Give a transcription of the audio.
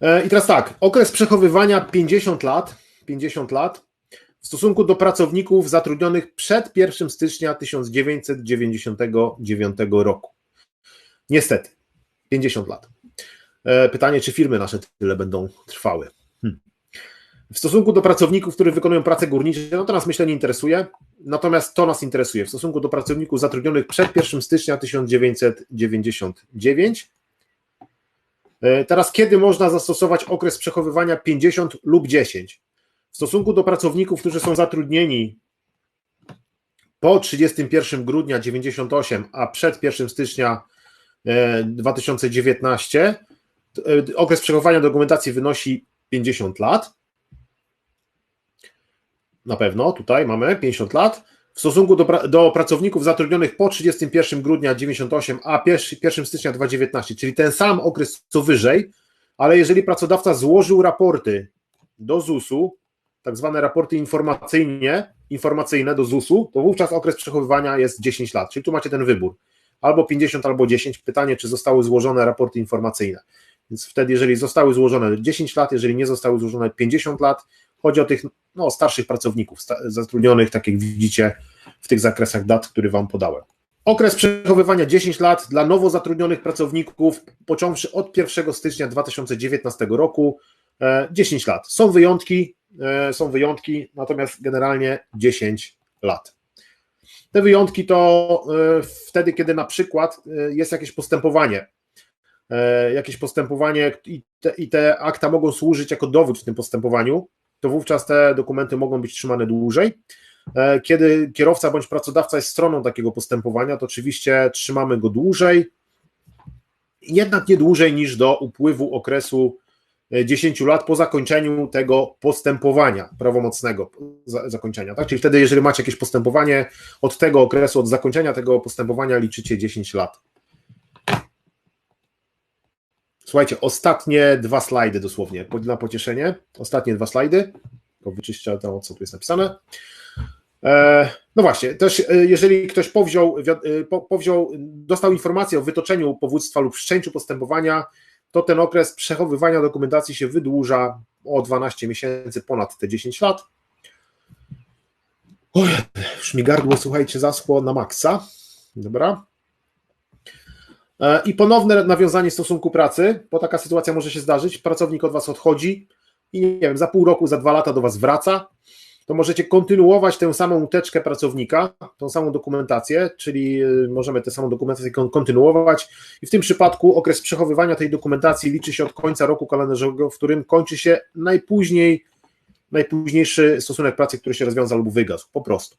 E, I teraz tak, okres przechowywania 50 lat, 50 lat w stosunku do pracowników zatrudnionych przed 1 stycznia 1999 roku. Niestety, 50 lat. E, pytanie, czy firmy nasze tyle będą trwały. Hmm. W stosunku do pracowników, którzy wykonują pracę górnicze, no to nas myślę nie interesuje, natomiast to nas interesuje. W stosunku do pracowników zatrudnionych przed 1 stycznia 1999 E, teraz, kiedy można zastosować okres przechowywania 50 lub 10? W stosunku do pracowników, którzy są zatrudnieni po 31 grudnia 98, a przed 1 stycznia 2019, e, e, okres przechowywania dokumentacji wynosi 50 lat. Na pewno tutaj mamy 50 lat w stosunku do, do pracowników zatrudnionych po 31 grudnia 98, a 1 stycznia 2019, czyli ten sam okres co wyżej, ale jeżeli pracodawca złożył raporty do ZUS-u, tak zwane raporty informacyjnie, informacyjne do ZUS-u, to wówczas okres przechowywania jest 10 lat, czyli tu macie ten wybór, albo 50, albo 10, pytanie, czy zostały złożone raporty informacyjne, więc wtedy, jeżeli zostały złożone 10 lat, jeżeli nie zostały złożone 50 lat, Chodzi o tych no, starszych pracowników, zatrudnionych, tak jak widzicie, w tych zakresach dat, które Wam podałem. Okres przechowywania 10 lat dla nowo zatrudnionych pracowników, począwszy od 1 stycznia 2019 roku, 10 e, lat. Są wyjątki, e, są wyjątki, natomiast generalnie 10 lat. Te wyjątki to e, wtedy, kiedy na przykład jest jakieś postępowanie, jakieś postępowanie i te, i te akta mogą służyć jako dowód w tym postępowaniu, to wówczas te dokumenty mogą być trzymane dłużej. E, kiedy kierowca bądź pracodawca jest stroną takiego postępowania, to oczywiście trzymamy go dłużej, jednak nie dłużej niż do upływu okresu 10 e, lat po zakończeniu tego postępowania prawomocnego zakończenia. Tak? Czyli wtedy, jeżeli macie jakieś postępowanie, od tego okresu, od zakończenia tego postępowania liczycie 10 lat. Słuchajcie, ostatnie dwa slajdy dosłownie, na pocieszenie. Ostatnie dwa slajdy. Tylko wyczyszczę to, co tu jest napisane. E, no właśnie, też e, jeżeli ktoś powziął, e, powziął, dostał informację o wytoczeniu powództwa lub wszczęciu postępowania, to ten okres przechowywania dokumentacji się wydłuża o 12 miesięcy, ponad te 10 lat. Oj, już mi gardło, słuchajcie, zaschło na maksa. Dobra. E, I ponowne nawiązanie stosunku pracy, bo taka sytuacja może się zdarzyć. Pracownik od Was odchodzi i nie wiem, za pół roku, za dwa lata do Was wraca. To możecie kontynuować tę samą uteczkę pracownika, tą samą dokumentację, czyli e, możemy tę samą dokumentację kontynuować. I w tym przypadku okres przechowywania tej dokumentacji liczy się od końca roku kalendarzowego, w którym kończy się najpóźniej najpóźniejszy stosunek pracy, który się rozwiązał lub wygasł, po prostu.